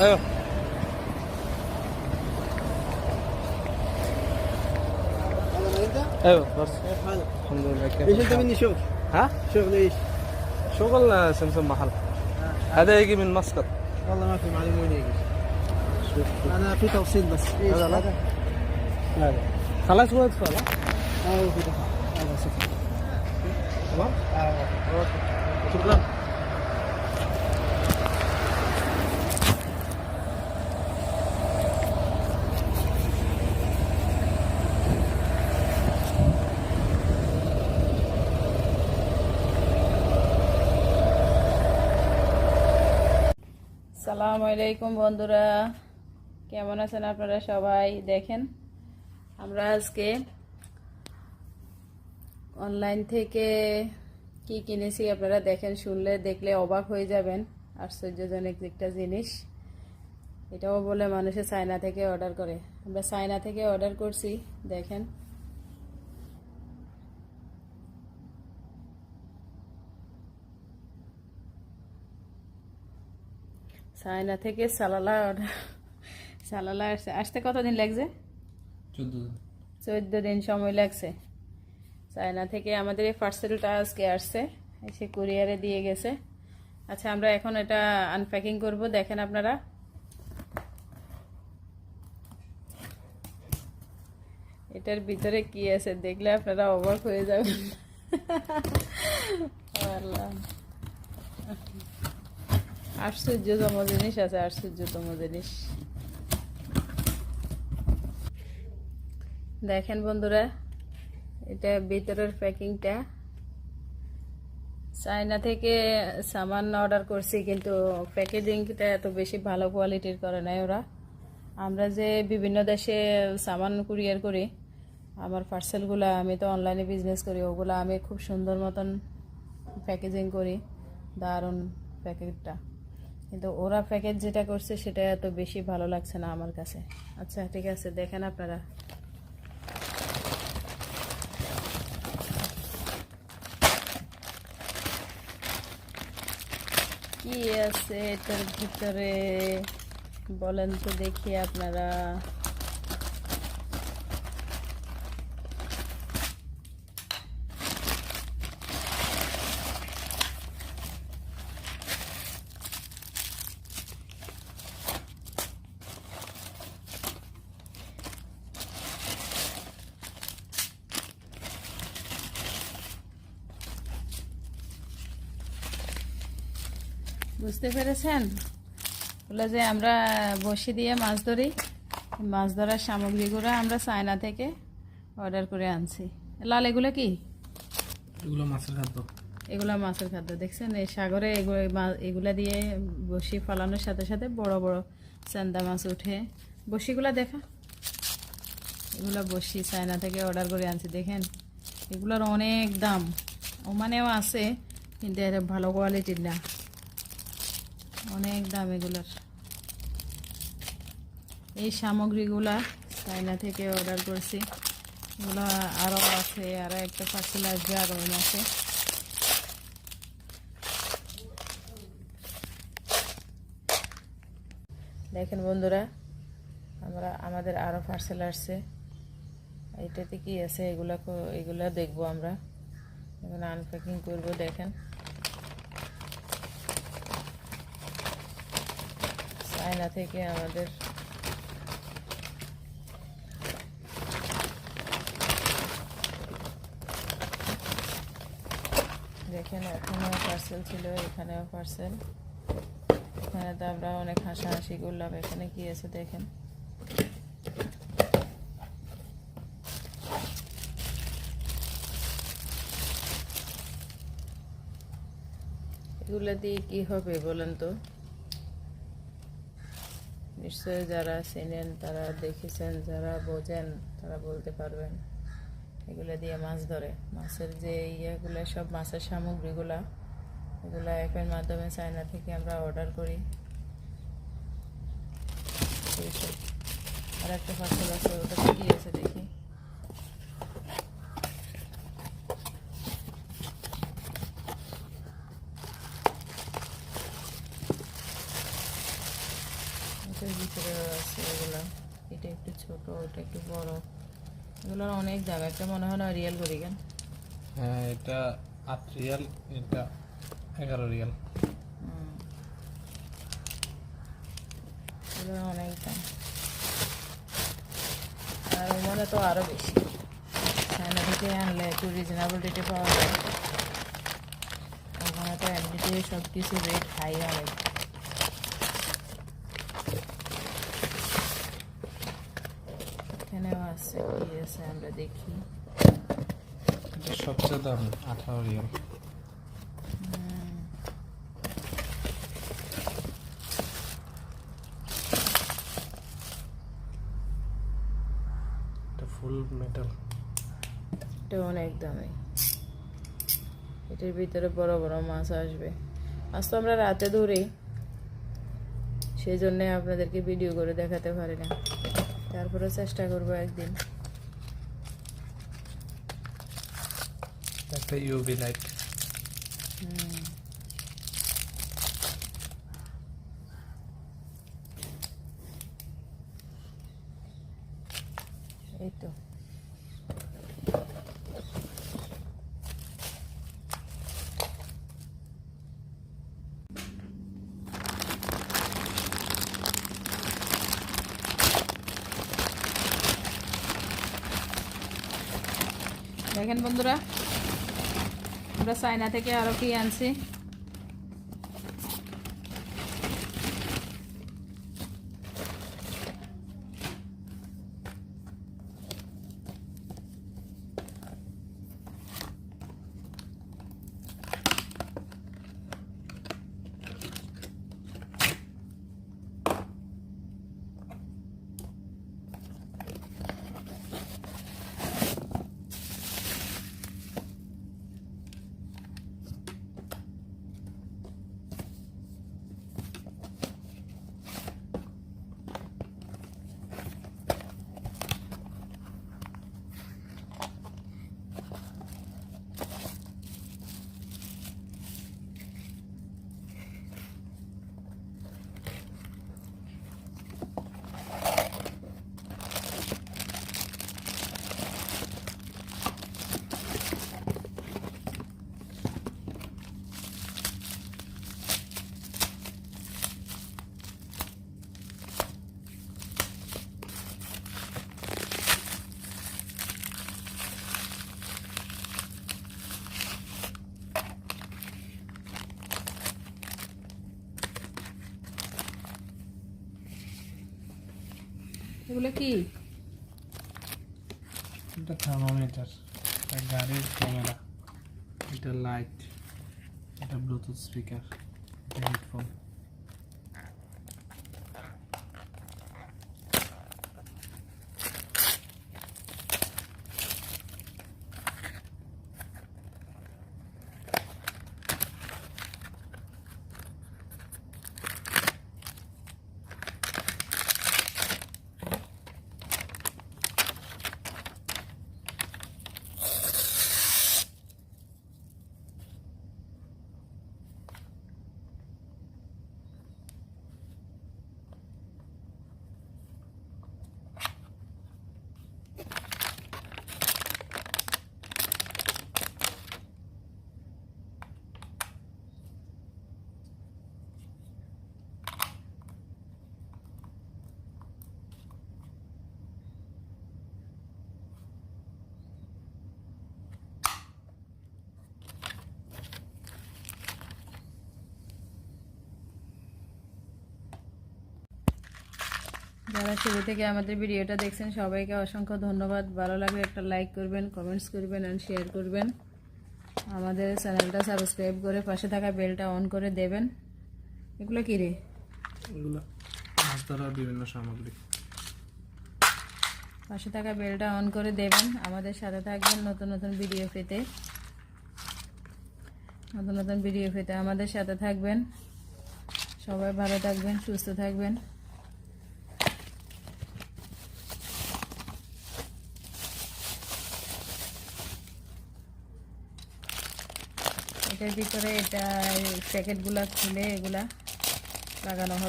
أيوه ما انت؟ أيوه بس كيف حالك؟ الحمد لله كيف إيش أنت؟ مني شغل؟ ها شغل إيش؟ شغل آه، سمسم محل هذا يجي من مسقط والله ما في معلومة وين يجي أنا في توصيل بس إيش هذا. هذا؟ هذا خلاص هو ادخل ها؟ آه هو في دفع هذا صفر تمام آه. شكرا সালাম আলাইকুম বন্ধুরা। কেমন আছেন আপনারা সবাই? দেখেন, আমরা আজকে অনলাইন থেকে কি কিনেছি আপনারা দেখেন, শুনলে দেখলে অবাক হয়ে যাবেন। আশ্চর্যজনক একটা জিনিস। এটাও বলে মানুষে চায়না থেকে অর্ডার করে। আমরা চায়না থেকে অর্ডার করছি, দেখেন। চায়না থেকে সালালা অর্ডার সালালা আসছে। আসতে কতদিন লাগছে? চোদ্দ দিন। সময় লাগছে। চায়না থেকে আমাদের এই পার্সেলটা আজকে আসছে। এসে কুরিয়ারে দিয়ে গেছে। আচ্ছা আমরা এখন এটা আনপ্যাকিং করব। দেখেন আপনারা। এটার ভিতরে কি আছে দেখলে আপনারা অবাক হয়ে যাবেন। আল্লাহ। আশ্চর্যতম জিনিস আছে, আশ্চর্যতম জিনিস। দেখেন বন্ধুরা, এটা ভিতরের প্যাকিংটা। চায়না থেকে সামান অর্ডার করছি, কিন্তু প্যাকেজিংটা এত বেশি ভালো কোয়ালিটির করে নাই ওরা। আমরা যে বিভিন্ন দেশে সামান কুরিয়ার করি, আমার পার্সেলগুলো আমি তো অনলাইনে বিজনেস করি, ওগুলো আমি খুব সুন্দর মতন প্যাকেজিং করি, দারুণ প্যাকেটটা। কিন্তু ওরা প্যাকেজ যেটা করছে সেটা এত বেশি ভালো লাগছে না আমার কাছে। আচ্ছা ঠিক আছে, দেখেন আপনারা। কি আছে এটার ভিতরে? বলেন তো দেখি আপনারা। বুঝতে পেরেছেন? বলে যে আমরা বসি দিয়ে মাছ ধরি। মাছ ধরার সামগ্রীগুলো আমরা চায়না থেকে অর্ডার করে আনছি। লাল এগুলো কি? এগুলো মাছের খাদ্য। এগুলো মাছের খাদ্য। দেখছেন এই সাগরে এগুলো দিয়ে বসি ফলানোর সাথে সাথে বড় বড় চান্দা মাছ উঠে। বসিগুলা দেখা। এগুলো বসি চায়না থেকে অর্ডার করে আনছি। দেখেন এগুলোর অনেক দাম। ওমানেও আছে কিন্তু এটা ভালো কোয়ালিটির না। অনেক দাম এগুলোর। এই সামগ্রীগুলা চায়না থেকে অর্ডার করছি। এগুলো আরও আছে আরও একটা পার্সেল আসবে আরও আছে। দেখেন বন্ধুরা, আমরা, আমাদের আরও পার্সেল আসছে। এটাতে কি আছে? এগুলা এগুলা দেখব আমরা। এখন আনপ্যাকিং করব, দেখেন। চায়না থেকে আমাদের দেখেন ওখানেও পার্সেল ছিল, এখানেও পার্সেল এখানে তো আমরা অনেক হাসাহাসি করলাম, এখানে কি আছে দেখেন। এগুলো দিয়ে কি হবে বলেন তো? নিশ্চয়ই যারা চেনেন, তারা দেখেছেন, যারা বোঝেন, তারা বলতে পারবেন। এগুলো দিয়ে মাছ ধরে। মাছের যে ইয়েগুলো, সব মাছের সামগ্রীগুলা, এগুলো অ্যাপের মাধ্যমে চায়না থেকে আমরা অর্ডার করি। আর একটা পার্সেল আছে, ওটা কি আছে দেখি। বক্সের ভিতরে আছে এগুলো এটা একটু ছোট। ওটা একটু বড় এগুলোর অনেক দাম একটা মনে হয় না রিয়েল করি কেন হ্যাঁ এটা আট রিয়াল এটা এগারো রিয়াল অনেক দাম আর ওখানে তো আরও বেশি চায়না থেকে আনলে একটু রিজনেবল রেটে পাওয়া যায় ওখানে তো এমনিতে সব কিছু রেট হাই অনেক এখানেও আছে আছে দেখি সবচেয়ে ফুল মেটাল অনেক দামি। এটার ভিতরে বড় বড় মাছ আসবে। আজ তো আমরা রাতে ধরি সেই জন্যে আপনাদেরকে ভিডিও করে দেখাতে পারি না। তারপরে চেষ্টা করব একদিন। একটা ইউভি লাইট এই তো। দেখেন বন্ধুরা আমরা চায়না থেকে আরও কি আনছি? এগুলো কি? এটা থার্মোমিটার এটা গাড়ির ক্যামেরা এটা লাইট এটা ব্লুটুথ স্পিকার এটা হেডফোন। যারা শুরু থেকে আমাদের ভিডিওটা দেখছেন সবাইকে অসংখ্য ধন্যবাদ। ভালো লাগলে একটা লাইক করবেন কমেন্টস করবেন অ্যান্ড শেয়ার করবেন। আমাদের চ্যানেলটা সাবস্ক্রাইব করে পাশে থাকা বেলটা অন করে দেবেন। এগুলো কী রে? এগুলো মাছ ধরার বিভিন্ন সামগ্রী। পাশে থাকা বেলটা অন করে দেবেন। আমাদের সাথে থাকবেন নতুন নতুন ভিডিও পেতে। নতুন নতুন ভিডিও পেতে আমাদের সাথে থাকবেন। সবাই ভালো থাকবেন সুস্থ থাকবেন। এটার ভিতরে এটা প্যাকেটগুলা খুলে এগুলা লাগানো হবে।